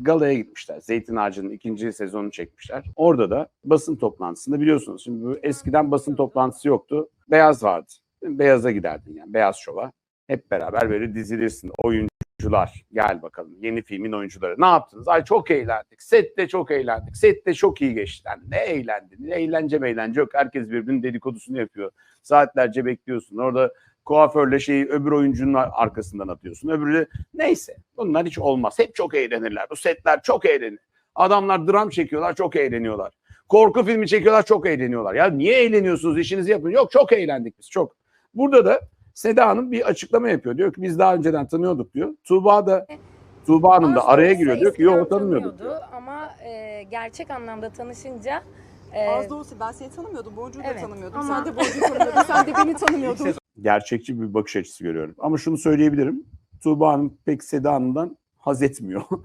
galaya gitmişler. Zeytin Ağacı'nın ikinci sezonunu çekmişler. Orada da basın toplantısında biliyorsunuz şimdi eskiden basın toplantısı yoktu. Beyaz vardı. Beyaza giderdin yani. Beyaz şova. Hep beraber böyle dizilirsin. Oyuncular gel bakalım yeni filmin oyuncuları. Ne yaptınız? Ay çok eğlendik. Sette çok eğlendik. Sette çok iyi geçti. Ne eğlendin? Eğlence meğlence yok. Herkes birbirinin dedikodusunu yapıyor. Saatlerce bekliyorsun. Orada kuaförle şeyi öbür oyuncunun arkasından atıyorsun. Öbürü de neyse. Bunlar hiç olmaz. Hep çok eğlenirler. Bu setler çok eğlenir. Adamlar dram çekiyorlar çok eğleniyorlar. Korku filmi çekiyorlar çok eğleniyorlar. Ya niye eğleniyorsunuz işinizi yapın. Yok çok eğlendik biz çok. Burada da Seda Hanım bir açıklama yapıyor. Diyor ki biz daha önceden tanıyorduk diyor. Tuğba da Tuğba Hanım da araya giriyor. Diyor ki yok tanımıyorduk diyor. Ama e, gerçek anlamda tanışınca e, Az da olsa ben seni tanımıyordum. Boncuğu da evet, tanımıyordum. ama- Sen de Boncuğu tanımıyordun. Sen de beni tanımıyordun. Gerçekçi bir bakış açısı görüyorum. Ama şunu söyleyebilirim. Tuğba Hanım pek Seda Hanım'dan haz etmiyor.